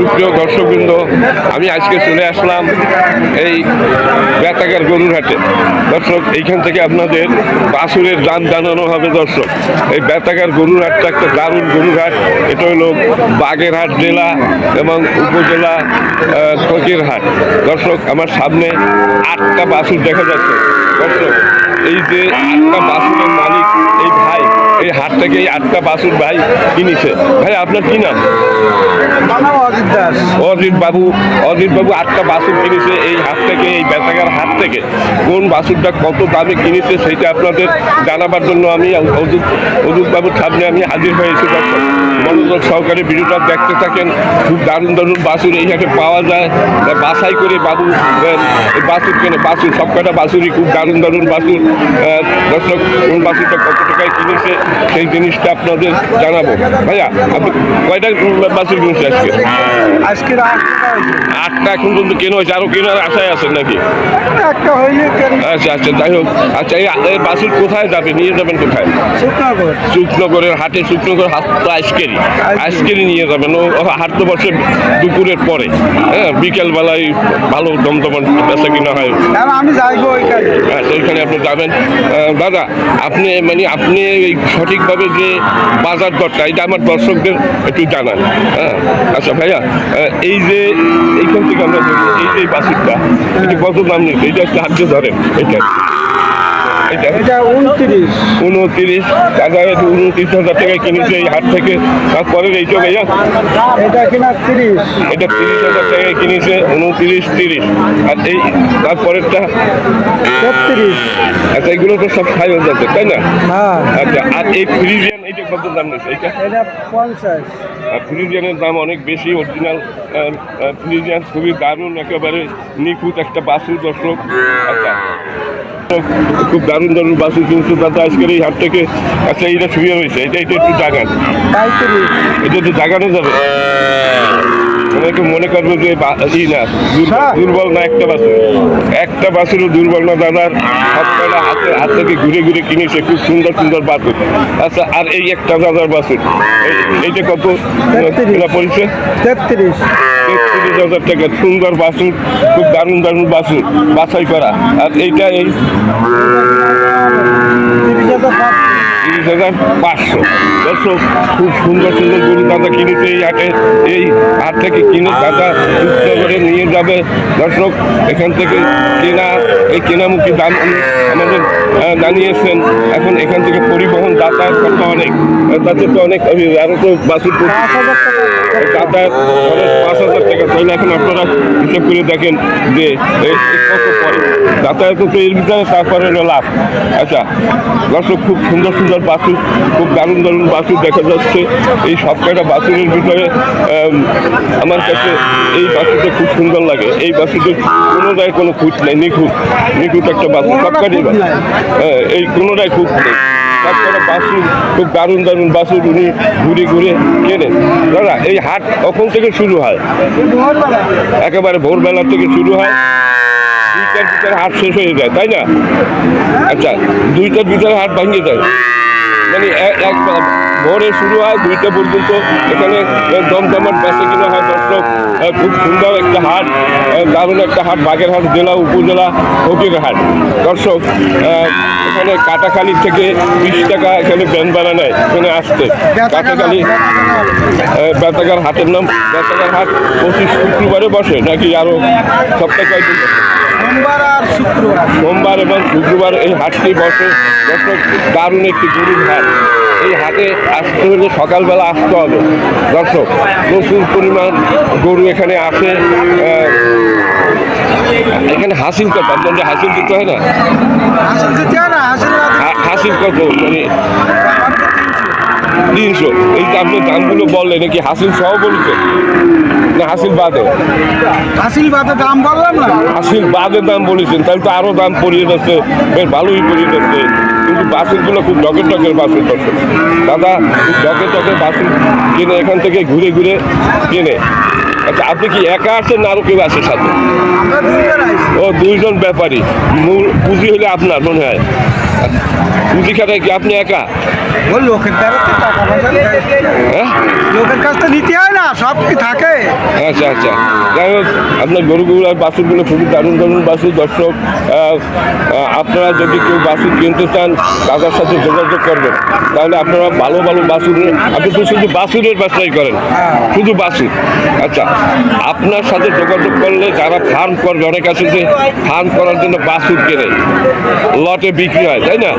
সুপ্রিয় দর্শকবৃন্দ আমি আজকে চলে আসলাম এই বেতাকার গরুর হাটে দর্শক এইখান থেকে আপনাদের বাসুরের দাম জানানো হবে দর্শক। এই বেতাকার গরুর হাটটা একটা দারুণ গরুর হাট এটা হলো বাগেরহাট জেলা এবং উপজেলা আহ, ফকির হাট দর্শক আমার সামনে আটটা বাসুর দেখা যাচ্ছে। দর্শক এই যে আটটা বাসুরের মালিক এই হাট থেকে এই আটটা বাসুর ভাই কিনেছে ভাই আপনার কি নাম? অজিত দাস। অজিত বাবু অজিত বাবু আটটা বাসুর কিনেছে এই হাট থেকে এই বেতাগার হাট থেকে। কোন বাসুরটা কত দামে কিনেছে সেটা আপনাদের জানাবার জন্য আমি অজিত অজিত বাবুর সামনে আমি হাজির হয়েছি দর্শক মনোযোগ সহকারে ভিডিওটা দেখতে থাকেন। খুব দারুণ দারুণ বাসুর এই হাটে পাওয়া যায়। তা বাছাই করে বাবু বাসুর কেনে? বাসুর সব কটা বাসুরই খুব দারুণ দারুণ বাসুর দর্শক কোন বাসুরটা কত টাকায় কিনেছে? সেই জিনিসটা আপনাদের জানাব। ভাইয়া আপনি কয়টা বাসুর কিনছে আজকে আজকে আটটা এখন পর্যন্ত কেন হয়েছে আরও কেনার আশায় আছেন নাকি? একটা হইলে কেন? আচ্ছা আচ্ছা যাই হোক। আচ্ছা এই বাসুর কোথায় যাবে নিয়ে যাবেন কোথায়? শুকনাগর। শুকনগরের হাটে শুকনগর হাট তো আইসকেরি আইসকেরি নিয়ে যাবেন। ও হাট তো বসে দুপুরের পরে। হ্যাঁ বিকেলবেলায় ভালো দমদমান বেচা কিনা হয়। এখন আমি যাইবো ওইখানে। হ্যাঁ সেইখানে আপনি যাবেন। দাদা আপনি মানে আপনি এই সঠিকভাবে যে বাজার দরটা, এটা আমার দর্শকদের একটু জানান। হ্যাঁ আচ্ছা ভাইয়া এই যে এইখান থেকে আমরা এই যে বাসিকটা এটা কত দাম নিচ্ছে? এটা একটু ধরেন, এটা। এটা উনত্রিশ। উনত্রিশ। টাকা উনত্রিশ হাজার টাকায় কিনেছে এই হাট থেকে। তারপরের এইটা ভাইয়া এটা কিনা তিরিশ। এটা তিরিশ হাজার টাকায় কিনেছে উনত্রিশ তিরিশ। আর এই তারপরেরটা তেত্রিশ। আচ্ছা এগুলো তো সব হয়ে যাচ্ছে তাই না? হ্যাঁ। আচ্ছা আর এই ফ্রিজিয়ান এইটা কত দাম এটা এটা পঞ্চাশ। ফ্রিজিয়ানের দাম অনেক বেশি অরিজিনাল ফ্রিজিয়ান খুবই দারুণ একেবারে নিখুঁত একটা বাসু দর্শক। আচ্ছা খুব দারুণ দারুণ বাসু কিন্তু দাদা আজকের এই হাট থেকে আচ্ছা এইটা শুয়ে রয়েছে এটা এটা একটু জাগান। এটা তো জাগানো যাবে। অনেকে মনে করবে যে ই না দুর্বল-। না একটা বাছুর একটা বাছুরও দুর্বল না দাদার। হাত হাতে হাত থেকে ঘুরে ঘুরে কিনেছে খুব সুন্দর সুন্দর বাছুর আচ্ছা আর এই একটা দাদার এই- এইটা কত। পড়েছে? তেত্রিশ। তেত্রিশ হাজার টাকা সুন্দর বাছুর খুব দারুণ দারুণ বাছুর বাছাই করা। আর এইটা এই তিরিশ হাজার পাঁচশো। দর্শক খুব সুন্দর সুন্দর গরু দাদা কিনেছে এই হাটে। এই হাট থেকে কিনে দাদা সুস্থ করে নিয়ে যাবে। দর্শক এখান থেকে কেনা এই কেনামুখী দাম আমাদের জানিয়েছেন। এখন এখান থেকে পরিবহন যাতায়াত করতে অনেক তাতে তো অনেক আরও তো বাসুর যাতায়াত পাঁচ হাজার টাকা। তাহলে এখন আপনারা হিসাব করে দেখেন যে কত পরে যাতায়াত তো এর ভিতরে তারপরে লাভ। আচ্ছা দর্শক খুব সুন্দর সুন্দর বাসু খুব দারুণ দারুণ বাসু দেখা যাচ্ছে। এই সব কয়টা বাসুরের ভিতরে আমার কাছে এই বাসুটা খুব সুন্দর লাগে। এই বাসুতে কোনো জায়গায় কোনো খুঁত নেই নিখুঁত। নিখুঁত একটা বাসু সব কয়টাই হ্যাঁ, এই কোনোটাই খুব নেই। সবকটা বাসুর খুব দারুণ দারুণ বাসুর উনি ঘুরে ঘুরে কেনেন। দাদা এই হাট কখন থেকে শুরু হয়? একেবারে ভোরবেলা থেকে শুরু হয়। দুইটার ভিতরে হাট শেষ হয়ে যায় তাই না? আচ্ছা দুইটার ভিতরে হাট ভাঙিয়ে যায়। মানে এক ভোরে শুরু হয় দুইটা পর্যন্ত। এখানে দমদমার বেঁচে কিনা হয় দর্শক খুব সুন্দর একটা হাট। দারুণ একটা হাট বাগেরহাট জেলা উপজেলা ফকির হাট দর্শক এখানে কাটাখালি থেকে বিশ টাকা এখানে ব্যান ভাড়া নেয় এখানে আসতে। কাটাখালি বেতাগার হাটের নাম বেতাগার হাট প্রতি শুক্রবারে বসে নাকি আরও সপ্তাহে কয়েকদিন সোমবার এবং শুক্রবার এই হাটটি বসে। দর্শক দারুণ একটি গরুর হাট। এই হাটে আসতে হলে সকালবেলা আসতে হবে। দর্শক প্রচুর পরিমাণ গরু এখানে আসে। এখানে হাসিল কত? আপনাদের হাসিল দিতে হয় না? হাসিল কত? মানে তিনশো। এই যে আপনি দামগুলো বললেন নাকি হাসিল সহ বলছেন? না হাসিল বাদে? আসিল বাতে দাম বললাম না। হাসিল বাদে দাম বলেছেন তাহলে তো আরও দাম পড়িয়ে যাচ্ছে বেশ ভালোই পড়িয়ে যাচ্ছে। কিন্তু বাসুরগুলো খুব ডকের ডকের বাসুর দর্শক দাদা খুব ডকের ডকের বাসুর কিনে এখান থেকে ঘুরে ঘুরে কিনে। আচ্ছা আপনি কি একা আছেন না আরও কেউ আছে সাথে? ও দুইজন ব্যাপারী। মূল পুঁজি হলে আপনার মনে হয়। খাটায় কি আপনি একা? ও লোকের দ্বারা তো টাকা পয়সা হ্যাঁ। লোকের কাছ থেকে নিতে হয় না সব কি থাকে? আচ্ছা আচ্ছা। যাই হোক আপনার গরুগুলো আর বাছুরগুলো খুবই দারুণ দারুণ বাছুর। দর্শক আপনারা যদি কেউ বাছুর কিনতে চান দাদার সাথে যোগাযোগ করবেন। তাহলে আপনারা ভালো ভালো নিয়ে- আপনি তো শুধু বাসুরের ব্যবসাই করেন। শুধু বাছুর। আচ্ছা আপনার সাথে যোগাযোগ করলে যারা ফার্ম করবে অনেক আছে যে ফার্ম করার জন্য বাছুর কেনে। লটে বিক্রি হয় তাই না?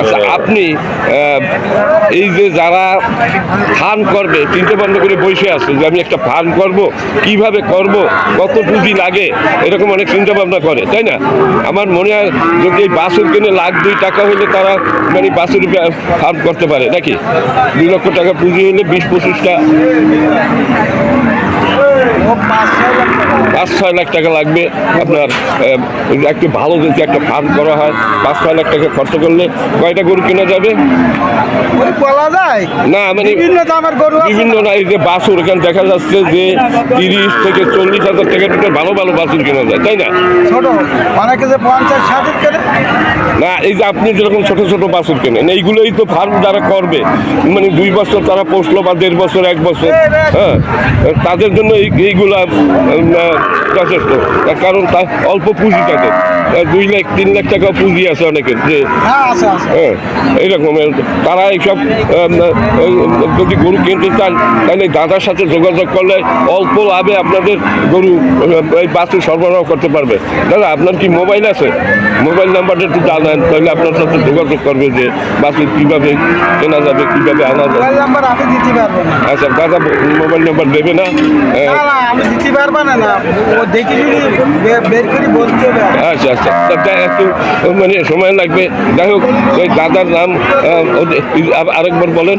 আচ্ছা আপনি এই যে যারা ফার্ম করবে, চিন্তা ভাবনা করে বসে আছে যে আমি একটা ফার্ম করব, কীভাবে করব, কত পুঁজি লাগে, এরকম অনেক চিন্তা ভাবনা করে, তাই না? আমার মনে হয় যদি এই বাছুর কিনে লাখ দুই টাকা হলে তারা মানে বাছুর ফার্ম করতে পারে, নাকি? দুই লক্ষ টাকা পুঁজি হলে বিশ পঁচিশটা পাঁচ ছয় লাখ টাকা। লাগবে আপনার একটু ভালো যদি একটা ফার্ম করা হয় পাঁচ ছয় লাখ টাকা খরচ করলে কয়টা গরু কেনা যাবে? বলা যায়। না মানে বিভিন্ন দামের গরু বিভিন্ন না। এই যে বাছুর এখানে দেখা যাচ্ছে যে তিরিশ থেকে চল্লিশ হাজার টাকা ভিতরে ভালো ভালো বাছুর কেনা যায় তাই না? ছোট অনেকে যে পঞ্চাশ ষাটের কেনে। না এই যে আপনি যেরকম ছোট ছোট বাছুর কেনেন এইগুলোই তো ফার্ম যারা করবে মানে দুই বছর তারা পোষলো বা দেড় বছর এক বছর হ্যাঁ তাদের জন্য এই এইগুলা যথেষ্ট। তার কারণ তা অল্প পুঁজি থাকে দুই লাখ তিন লাখ টাকা পুঁজি আছে অনেকের যে হ্যাঁ হ্যাঁ এইরকম। তারা এইসব যদি গরু কিনতে চান তাহলে দাদার সাথে যোগাযোগ করলে অল্প লাভে আপনাদের গরু এই বাছুর সরবরাহ করতে পারবে। দাদা আপনার কি মোবাইল আছে? মোবাইল নাম্বারটা একটু জানান তাহলে আপনার সাথে যোগাযোগ করবে যে বাছুর কীভাবে কেনা যাবে কীভাবে আনা যাবে। আচ্ছা দাদা মোবাইল নাম্বার দেবে না? আমি দিতে পারব না। আচ্ছা আচ্ছা। একটু মানে সময় লাগবে। যাই হোক ওই দাদার নাম আরেকবার বলেন।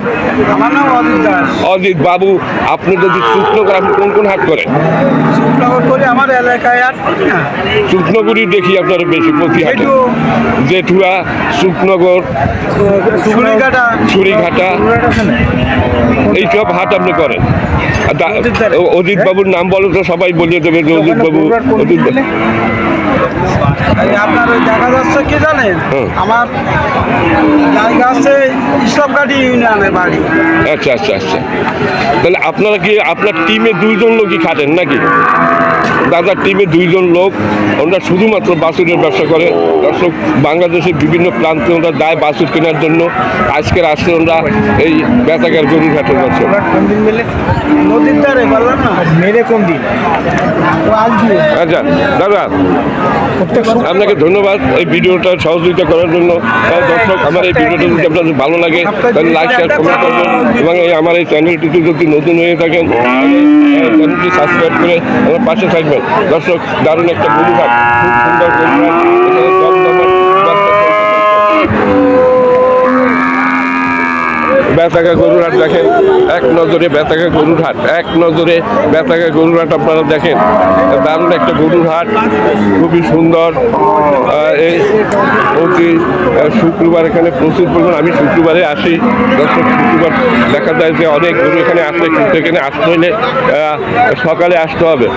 অজিত বাবু আপনি যদি শুকনো করে আপনি কোন কোন হাট করেন? করে আমার এলাকায় আর করি দেখি আপনার বেশি প্রতি হাটে। জেঠু। জেঠুয়া শুকনগর ছুরিকাটা ছুরিঘাটা। এইসব হাত আপনি করেন অজিত বাবুর নাম বলো তো সবাই বলিয়ে দেবে যে অজিত বাবু অজিত। এই আপনার ওই দেখা যাচ্ছে কি জানেন? আমার জায়গা আছে ইসলামঘাটি ইউনিয়নে বাড়ি। আচ্ছা আচ্ছা আচ্ছা। তাহলে আপনারা কি আপনার টিমে দুইজন লোকই খাটেন নাকি? দাদার টিমে দুইজন লোক ওনারা শুধুমাত্র বাছুরের ব্যবসা করে। দর্শক বাংলাদেশের বিভিন্ন প্রান্তে ওরা দায় বাছুর কেনার জন্য। আজকের আসলে ওরা এই বেতাকার ব্যবসা কোন দিন নদীর ধারে বললাম না। মেলে কোন দিন? আচ্ছা দাদা আপনাকে ধন্যবাদ এই ভিডিওটা সহযোগিতা করার জন্য। দর্শক, আমার এই ভিডিওটা যদি আপনাদের ভালো লাগে, তাহলে লাইক শেয়ার কমেন্ট করবেন। এবং এই আমার এই চ্যানেলটিতে যদি নতুন হয়ে থাকেন চ্যানেলটি সাবস্ক্রাইব করে আমার পাশে থাকবেন। দর্শক, দারুণ একটা ভূমিকা খুব সুন্দর বেতাকা গরুর হাট দেখেন। এক নজরে বেতাকা গরুর হাট, এক নজরে বেতাকা গরুর হাট আপনারা দেখেন। দারুণ একটা গরুর হাট, খুবই সুন্দর। এই প্রতি শুক্রবার এখানে প্রচুর পরিমাণ, আমি শুক্রবারে আসি। দর্শক, শুক্রবার দেখা যায় যে অনেক গরু এখানে আসলে কিন্তু এখানে আসতে হলে সকালে আসতে হবে।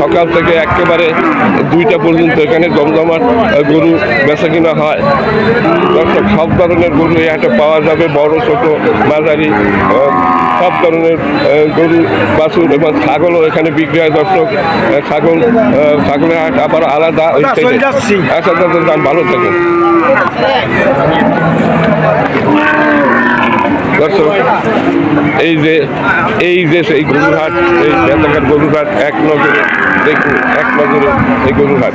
সকাল থেকে একেবারে দুইটা পর্যন্ত এখানে জমজমাট গরু বেচা কিনা হয়। দর্শক, সব ধরনের গরু এই হাটে পাওয়া যাবে, বড়, ছোট, মাঝারি সব ধরনের গরু বাছুর এবং ছাগলও এখানে বিক্রি হয় দর্শক ছাগল ছাগলের হাট আবার আলাদা। আচ্ছা দাদা যান ভালো থাকেন দর্শক এই যে এই যে সেই গরুরহাট এই বেতাকার গরুরহাট এক নজরে দেখুন এক নজরে এই গরুরহাট